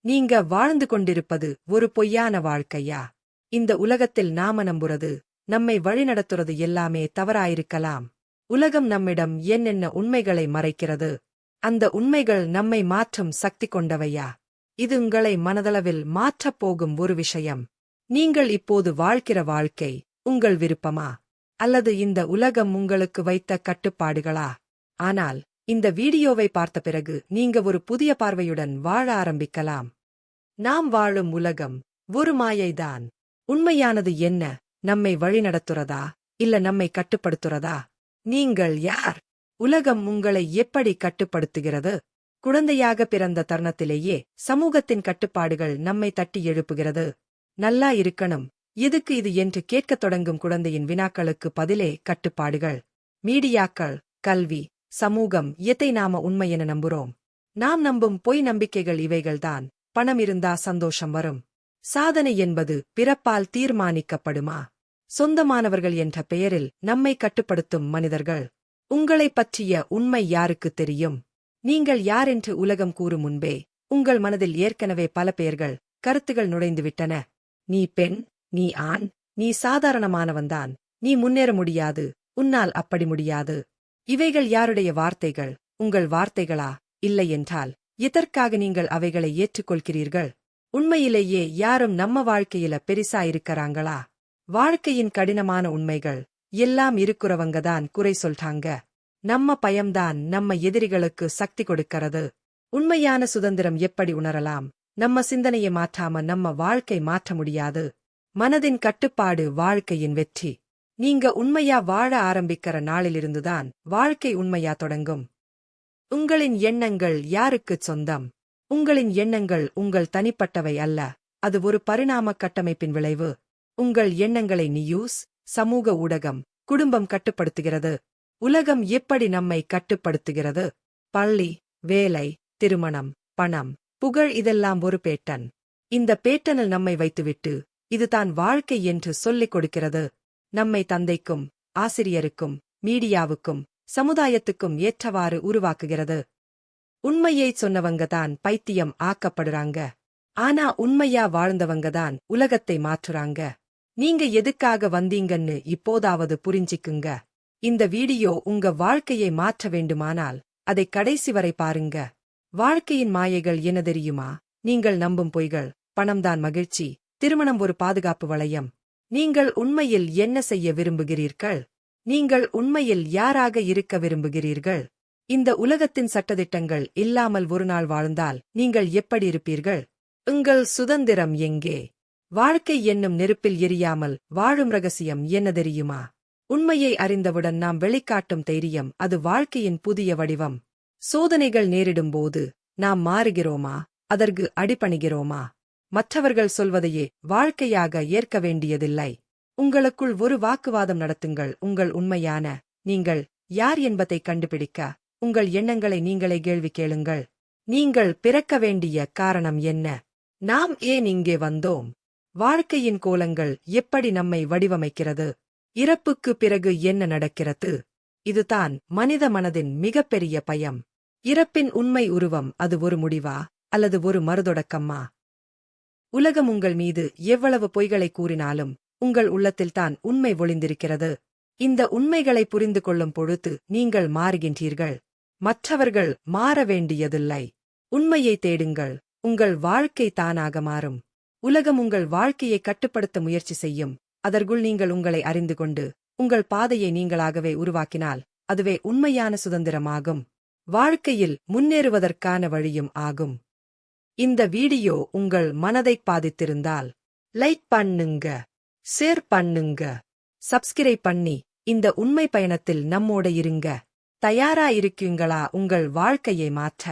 நீங்க வாழ்ந்து கொண்டிருப்பது ஒரு பொய்யான வாழ்க்கையா? இந்த உலகத்தில் நாம நம்புறது நம்மை வழிநடத்துறது எல்லாமே தவறாயிருக்கலாம். உலகம் நம்மிடம் என்னென்ன உண்மைகளை மறைக்கிறது? அந்த உண்மைகள் நம்மை மாற்றும் சக்தி கொண்டவையா? இது உங்களை மனதளவில் மாற்றப் போகும் ஒரு விஷயம். நீங்கள் இப்போது வாழ்கிற வாழ்க்கை உங்கள் விருப்பமா? அல்லது இந்த உலகம் உங்களுக்கு வைத்த கட்டுப்பாடுகளா? ஆனால் இந்த வீடியோவை பார்த்த பிறகு நீங்க ஒரு புதிய பார்வையுடன் வாழ ஆரம்பிக்கலாம். நாம் வாழும் உலகம் ஒரு மாயைதான். உண்மையானது என்ன? நம்மை வழிநடத்துறதா? இல்ல நம்மை கட்டுப்படுத்துறதா? நீங்கள் யார்? உலகம் உங்களை எப்படி கட்டுப்படுத்துகிறது? குழந்தையாக பிறந்த தருணத்திலேயே சமூகத்தின் கட்டுப்பாடுகள் நம்மை தட்டி எழுப்புகிறது. நல்லா இருக்கணும். எதுக்கு இது என்று கேட்கத் தொடங்கும் குழந்தையின் வினாக்களுக்கு பதிலே கட்டுப்பாடுகள். மீடியாக்கள் கல்வி சமூகம் எதை நாம உண்மை என நம்புறோம்? நாம் நம்பும் பொய் நம்பிக்கைகள் இவைகள்தான். பணம் இருந்தா சந்தோஷம் வரும். சாதனை என்பது பிறப்பால் தீர்மானிக்கப்படுமா? சொந்தமானவர்கள் என்ற பெயரில் நம்மை கட்டுப்படுத்தும் மனிதர்கள். உங்களைப் பற்றிய உண்மை யாருக்கு தெரியும்? நீங்கள் யார் என்று உலகம் கூறும் முன்பே உங்கள் மனதில் ஏற்கனவே பல பெயர்கள் கருத்துகள் நுழைந்துவிட்டன. நீ பெண் நீ ஆண் நீ சாதாரணமானவன்தான். நீ முன்னேற முடியாது. உன்னால் அப்படி முடியாது. இவைகள் யாருடைய வார்த்தைகள் உங்கள் வார்த்தைகளா? இல்லை என்றால் எதற்காக நீங்கள் அவைகளை ஏற்றுக்கொள்கிறீர்கள்? உண்மையிலேயே யாரும் நம்ம வாழ்க்கையில பெரிசா இருக்கறாங்களா? வாழ்க்கையின் கடினமான உண்மைகள் எல்லாம் இருக்கிறவங்க தான் குறை சொல்றாங்க. நம்ம பயம்தான் நம்ம எதிரிகளுக்கு சக்தி கொடுக்கிறது. உண்மையான சுதந்திரம் எப்படி உணரலாம்? நம்ம சிந்தனையை மாற்றாம நம்ம வாழ்க்கை மாற்ற முடியாது. மனதின் கட்டுப்பாடு வாழ்க்கையின் வெற்றி. நீங்க உண்மையா வாழ ஆரம்பிக்கிற நாளிலிருந்துதான் வாழ்க்கை உண்மையா தொடங்கும். உங்களின் எண்ணங்கள் யாருக்குச் சொந்தம்? உங்களின் எண்ணங்கள் உங்கள் தனிப்பட்டவை அல்ல. அது ஒரு பரிணாம கட்டமைப்பின் விளைவு. உங்கள் எண்ணங்களை நியூஸ் சமூக ஊடகம் குடும்பம் கட்டுப்படுத்துகிறது. உலகம் எப்படி நம்மை கட்டுப்படுத்துகிறது? பள்ளி வேலை திருமணம் பணம் புகழ் இதெல்லாம் ஒரு பேட்டன். இந்த பேட்டனில் நம்மை வைத்துவிட்டு இதுதான் வாழ்க்கை என்று சொல்லிக் கொடுக்கிறது. நம்மை தந்தைக்கும் ஆசிரியருக்கும் மீடியாவுக்கும் சமுதாயத்துக்கும் ஏற்றவாறு உருவாக்குகிறது. உண்மையைச் சொன்னவங்க தான் பைத்தியம் ஆக்கப்படுறாங்க. ஆனா உண்மையா வாழ்ந்தவங்க தான் உலகத்தை மாற்றுறாங்க. நீங்க எதுக்காக வந்தீங்கன்னு இப்போதாவது புரிஞ்சிக்குங்க. இந்த வீடியோ உங்க வாழ்க்கையை மாற்ற வேண்டுமானால் அதை கடைசி வரை பாருங்க. வாழ்க்கையின் மாயைகள் என்ன தெரியுமா? நீங்கள் நம்பும் பொய்கள் பணம்தான் மகிழ்ச்சி திருமணம் ஒரு பாதுகாப்பு வளையம். நீங்கள் உண்மையில் என்ன செய்ய விரும்புகிறீர்கள்? நீங்கள் உண்மையில் யாராக இருக்க விரும்புகிறீர்கள்? இந்த உலகத்தின் சட்டதிட்டங்கள் இல்லாமல் ஒரு நாள் வாழ்ந்தால் நீங்கள் எப்படி இருப்பீர்கள்? உங்கள் சுதந்திரம் எங்கே? வாழ்க்கை என்னும் நெருப்பில் எரியாமல் வாழும் ரகசியம் என்ன தெரியுமா? உண்மையை அறிந்தவுடன் நாம் வெளிக்காட்டும் தைரியம் அது வாழ்க்கையின் புதிய வடிவம். சோதனைகள் நேரிடும்போது நாம் மாறுகிறோமா? அதற்கு அடிபணிகிறோமா? மற்றவர்கள் சொல்வதையே வாழ்க்கையாக ஏற்க வேண்டியதில்லை. உங்களுக்குள் ஒரு வாக்குவாதம் நடத்துங்கள். உங்கள் உண்மையான நீங்கள் யார் என்பதை கண்டுபிடிக்க உங்கள் எண்ணங்களை நீங்களே கேள்வி கேளுங்கள். நீங்கள் பிறக்க வேண்டிய காரணம் என்ன? நாம் ஏன் இங்கே வந்தோம்? வாழ்க்கையின் கோலங்கள் எப்படி நம்மை வடிவமைக்கிறது? இறப்புக்கு பிறகு என்ன நடக்கிறது? இதுதான் மனித மனதின் மிகப்பெரிய பயம். இறப்பின் உண்மை உருவம் அது ஒரு முடிவா? அல்லது ஒரு மறுதொடக்கம்மா? உலகம் உங்கள் மீது எவ்வளவு பொய்களை கூறினாலும் உங்கள் உள்ளத்தில்தான் உண்மை ஒளிந்திருக்கிறது. இந்த உண்மைகளை புரிந்து கொள்ளும் பொழுது நீங்கள் மாறுகின்றீர்கள். மற்றவர்கள் மாற வேண்டியதில்லை. உண்மையை தேடுங்கள். உங்கள் வாழ்க்கை தானாக மாறும். உலகம் உங்கள் வாழ்க்கையை கட்டுப்படுத்த முயற்சி செய்யும். அதற்குள் நீங்கள் உங்களை அறிந்து கொண்டு உங்கள் பாதையை நீங்களாகவே உருவாக்கினால் அதுவே உண்மையான சுதந்திரமாகும். வாழ்க்கையில் முன்னேறுவதற்கான வழியும் ஆகும். இந்த வீடியோ உங்கள் மனதை பாதித்திருந்தால் லைக் பண்ணுங்க ஷேர் பண்ணுங்க சப்ஸ்கிரைப் பண்ணி இந்த உண்மை பயணத்தில் நம்மோட இருங்க. தயாரா இருக்கீங்களா? உங்கள் வாழ்க்கையை மாற்ற.